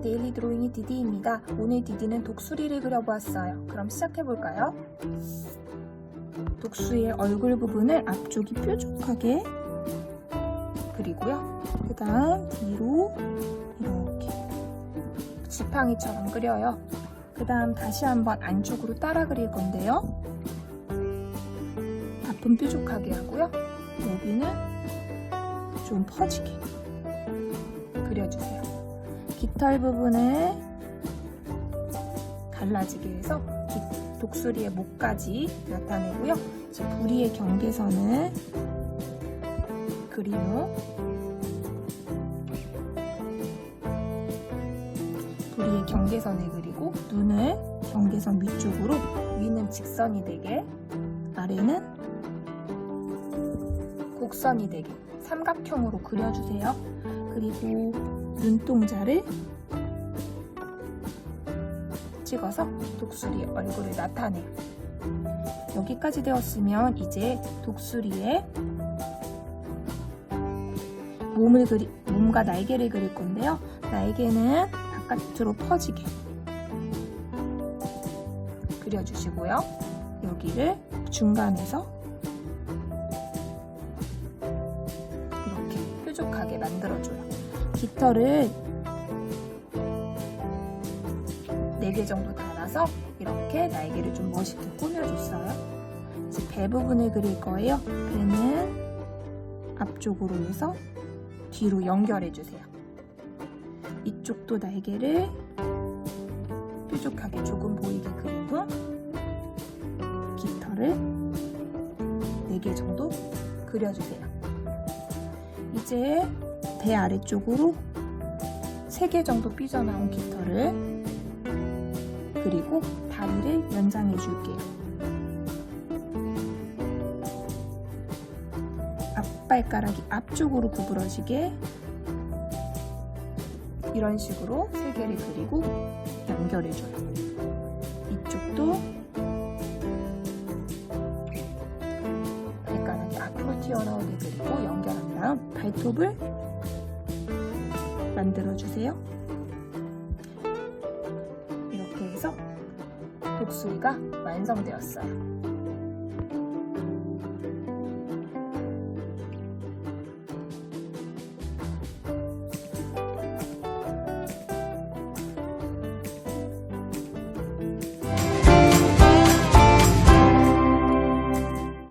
디디입니다. 오늘 디디는 독수리를 그려보았어요. 그럼 시작해볼까요? 독수리의 얼굴 부분을 앞쪽이 뾰족하게 그리고요. 그 다음 뒤로 이렇게 지팡이처럼 그려요. 그 다음 다시 한번 안쪽으로 따라 그릴 건데요. 앞은 뾰족하게 하고요. 여기는 좀 퍼지게 그려주세요. 깃털 부분을 갈라지게 해서 기- 독수리의 목까지 나타내고요. 이제 부리의 경계선을 후 부리의 경계선을 그리고 눈을 경계선 위쪽으로 위는 직선이 되게 아래는 곡선이 되게 삼각형으로 그려주세요. 그리고 눈동자를 찍어서 독수리의 얼굴을 나타내요. 여기까지 되었으면 이제 독수리의 몸을 그리, 몸과 날개를 그릴 건데요. 날개는 바깥으로 퍼지게 그려주시고요. 여기를 중간에서 이렇게 뾰족하게 만들어줘요. 깃털을 4개 정도 달아서 이렇게 날개를 좀 멋있게 꾸며줬어요. 이제 배 부분을 그릴 거예요. 배는 앞쪽으로 해서 뒤로 연결해주세요. 이쪽도 날개를 뾰족하게 조금 보이게 후 깃털을 4개 정도 그려주세요. 이제 배 아래쪽으로 3개 정도 삐져나온 깃털을 그리고 다리를 연장해 줄게요. 앞발가락이 앞쪽으로 구부러지게 이런 식으로 세 개를 그리고 연결해줘요. 이쪽도 그리고 연결한 다음 발톱을 만들어주세요. 이렇게 해서 독수리가 완성되었어요.